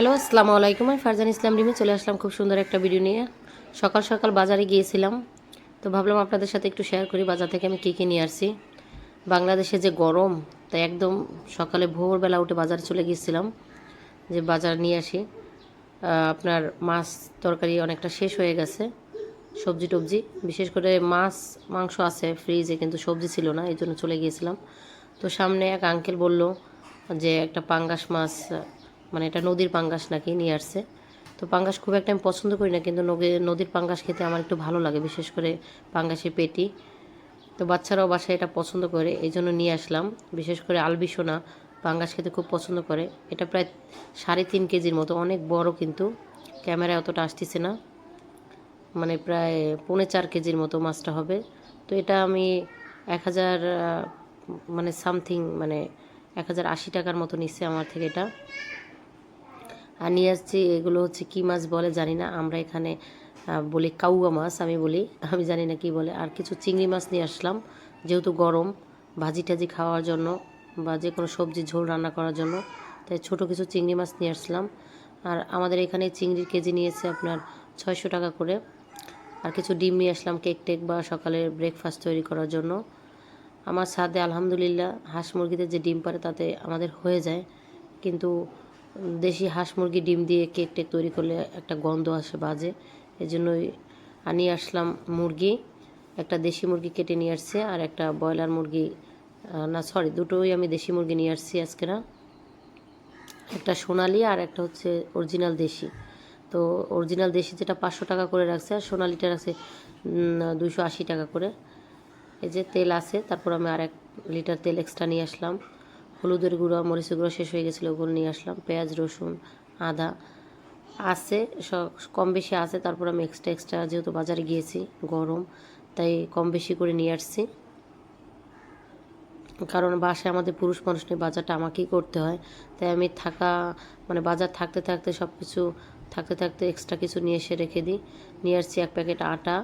Hello, আসসালামু আলাইকুম। আমি ফারজান ইসলাম রিমি, চলে আসলাম খুব সুন্দর একটা ভিডিও নিয়ে। সকাল সকাল বাজারে গিয়েছিলাম, তো ভাবলাম আপনাদের সাথে একটু শেয়ার করি, বাজার থেকে আমি কী কী নিয়ে আসছি। বাংলাদেশে যে গরম, তাই একদম সকালে ভোরবেলা উঠে বাজারে চলে গিয়েছিলাম, যে বাজার নিয়ে আসি। আপনার মাছ তরকারি অনেকটা শেষ হয়ে গেছে, সবজি টবজি। বিশেষ করে মাছ, মাংস আছে ফ্রিজে কিন্তু সবজি ছিল না, এই জন্য চলে গিয়েছিলাম। তো সামনে এক আঙ্কেল বলল যে, একটা পাঙ্গাস মাছ মানে এটা নদীর পাঙ্গাস নাকি নিয়ে আসছে। তো পাঙ্গাস খুব একটা আমি পছন্দ করি না, কিন্তু নদীর পাঙ্গাস খেতে আমার একটু ভালো লাগে, বিশেষ করে পাঙ্গাসের পেটি। তো বাচ্চারাও বাসায় এটা পছন্দ করে, এই জন্য নিয়ে আসলাম। বিশেষ করে আলবিসোনা পাঙ্গাস খেতে খুব পছন্দ করে। এটা প্রায় সাড়ে তিন কেজির মতো, অনেক বড় কিন্তু, ক্যামেরায় অতটা আসতেছে না। মানে প্রায় পৌনে চার কেজির মতো মাছটা হবে। তো এটা আমি এক হাজার মানে সামথিং মানে এক হাজার আশি টাকার মতো নিচ্ছে আমার থেকে এটা। আর নিয়ে আসছি এগুলো হচ্ছে কী মাছ বলে জানি না। আমরা এখানে বলি কাউয়া মাছ আমি বলি। আমি জানি না কি বলে। আর কিছু চিংড়ি মাছ নিয়ে আসলাম, যেহেতু গরম, ভাজি টাজি খাওয়ার জন্য বা যে কোনো সবজি ঝোল রান্না করার জন্য। তাই ছোট কিছু চিংড়ি মাছ নিয়ে আসলাম। আর আমাদের এখানে চিংড়ির কেজি নিয়েছে আপনার ছয়শো টাকা করে। আর কিছু ডিম নিয়ে আসলাম কেক টেক বা সকালের ব্রেকফাস্ট তৈরি করার জন্য। আমার ছাদে আলহামদুলিল্লাহ হাঁস মুরগিতে যে ডিম পারে তাতে আমাদের হয়ে যায়। কিন্তু দেশি হাঁস মুরগি ডিম দিয়ে কেক টেক তৈরি করলে একটা গন্ধ আসে বাজে। এই জন্যই আনিয়ে আসলাম মুরগি। একটা দেশি মুরগি কেটে নিয়ে আসছে আর একটা ব্রয়লার মুরগি না সরি দুটোই আমি দেশি মুরগি নিয়ে আসছি আজকে না। একটা সোনালি আর একটা হচ্ছে অরিজিনাল দেশি। তো অরিজিনাল দেশি যেটা পাঁচশো টাকা করে রাখছে আর সোনালিটা রাখছে দুশো আশি টাকা করে। এই যে তেল আছে, তারপর আমি আর এক লিটার তেল এক্সট্রা নিয়ে আসলাম। হলুদের গুঁড়া, মরিচের গুঁড়ো শেষ হয়ে গেছিল, ওগুলো নিয়ে আসলাম। পেঁয়াজ, রসুন, আদা আছে কম বেশি আছে, তারপর আমি এক্সট্রা এক্সট্রা যেহেতু বাজারে গিয়েছি, গরম, তাই কম বেশি করে নিয়ে আসছি। কারণ বাসায় আমাদের পুরুষ মানুষ নিয়ে বাজারটা আমাকেই করতে হয়, তাই আমি থাকা মানে বাজার থাকতে থাকতে সব কিছু থাকতে থাকতে এক্সট্রা কিছু নিয়ে এসে রেখে দিই। নিয়ে আসছি এক প্যাকেট আটা,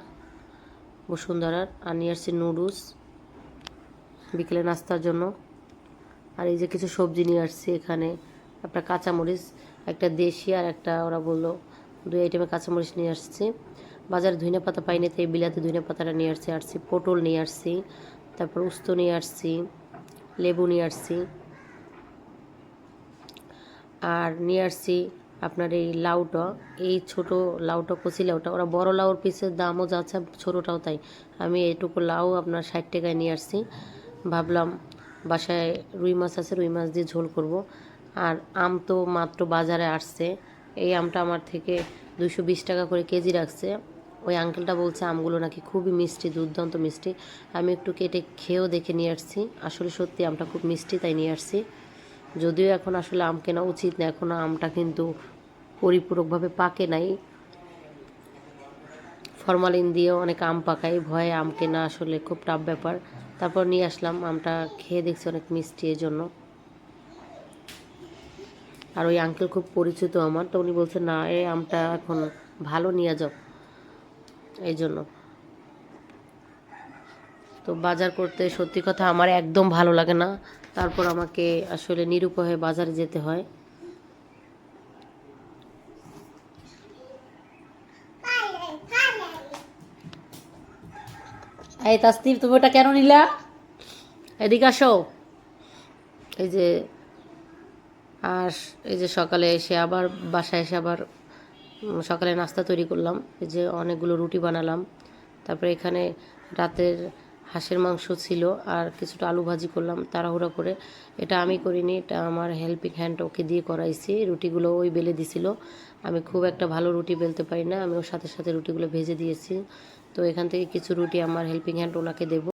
বসুন্ধরার, আর নিয়ে আসছি নুডলস, বিকেলে নাস্তার জন্য। আর এই যে কিছু সবজি নিয়ে আসছি এখানে। একটা কাঁচামরিচ, একটা দেশি আর একটা ওরা বলল দুই আইটেমে কাঁচামরিচ নিয়ে আসছি। বাজারে ধনে পাতা পাইনি, তাই বিলাতে ধনে পাতাটা নিয়ে আসছি আসছি পটল নিয়ে আসছি, তারপর উস্তো নিয়ে আসছি, লেবু নিয়ে আসছি। আর নিয়ে আসছি আপনার এই লাউটা, এই ছোট লাউটা, কচি লাউটা। ওরা বড় লাউর পিসের দামও যাচ্ছে, ছোটোটাও তাই। আমি এইটুকু লাউ আপনার ষাট টাকায় নিয়ে আসছি। ভাবলাম বাসায় রুই মাছ আছে, রুই মাছ দিয়ে ঝোল করব। আর আম তো মাত্র বাজারে আসছে। এই আমটা আমার থেকে দুশো বিশ টাকা করে কেজি রাখছে। ওই আঙ্কেলটা বলছে, আমগুলো নাকি খুবই মিষ্টি, দুর্দান্ত মিষ্টি। আমি একটু কেটে খেয়েও দেখে নিয়ে আসছি। আসলে সত্যি আমটা খুব মিষ্টি, তাই নিয়ে আসছি। যদিও এখন আসলে আম কেনা উচিত না, এখন আমটা কিন্তু পরিপূরকভাবে পাকে নাই। ফরমালিন দিয়ে অনেক আম পাকাই। ভয়ে আম কেনা আসলে খুব টাফ ব্যাপার। তারপর নিয়ে আসলাম আমটা, খেয়ে দেখছি অনেক মিষ্টি এই জন্য আর ওই আঙ্কেল খুব পরিচিত আমার, তো উনি বলছে, না, এই আমটা এখন ভালো নিয়ে যাও। এই জন্য তো বাজার করতে সত্যি কথা আমার একদম ভালো লাগে না। তারপর আমাকে আসলে নিরুপায়ে বাজারে যেতে হয়। এই তাসতিফ তুমি ওটা কেন নিলা? এদিকে আসো। এই যে, আর এই যে সকালে এসে আবার বাসায় এসে আবার সকালে নাস্তা তৈরি করলাম। এই যে অনেকগুলো রুটি বানালাম। তারপরে এখানে রাতের হাঁসের মাংস ছিল আর কিছুটা আলু ভাজি করলাম তাড়াহুড়া করে। এটা আমি করিনি, এটা আমার হেল্পিং হ্যান্ড ওকে দিয়ে করাইছি। রুটিগুলো ওই বেলে দিছিল। আমি খুব একটা ভালো রুটি বেলতে পারি না, আমি ওর সাথে সাথে রুটিগুলো ভেজে দিয়েছি। তো এখান থেকে কিছু রুটি আমার হেল্পিং হ্যান্ড ওনাকে দেবো।